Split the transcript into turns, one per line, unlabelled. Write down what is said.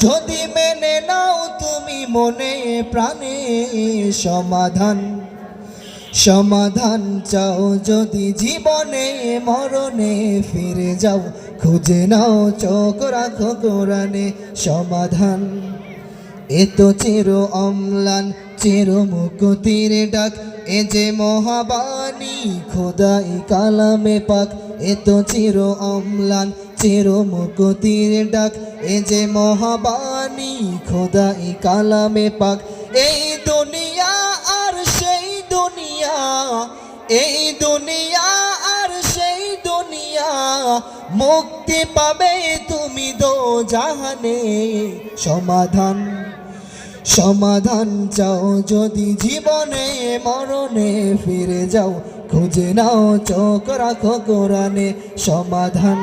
যদি মেনে নাও তুমি মনে প্রাণে সমাধান সমাধান চাও যদি জীবনে মরণে ফিরে যাও, খুঁজে নাও, চোখ রাখো কোরআনে সমাধান। এ তো চির অম্লান, চির মুকুতির ডাক, এ যে মহাবাণী খোদাই কালামে পাক, এ তো চির অম্লান চির মুকুতির ডাক। এ যে মহাবাণী, খোদাই কালামে পাক। এই দুনিয়া আর সেই দুনিয়া, এই দুনিয়া আর সেই দুনিয়া, মুক্তি পাবে তুমি দো জাহানে। সমাধান সমাধান চাও যদি জীবনে, মরণে ফিরে যাও। খুঁজে নাও চোখ রাখো কোরআনে সমাধান।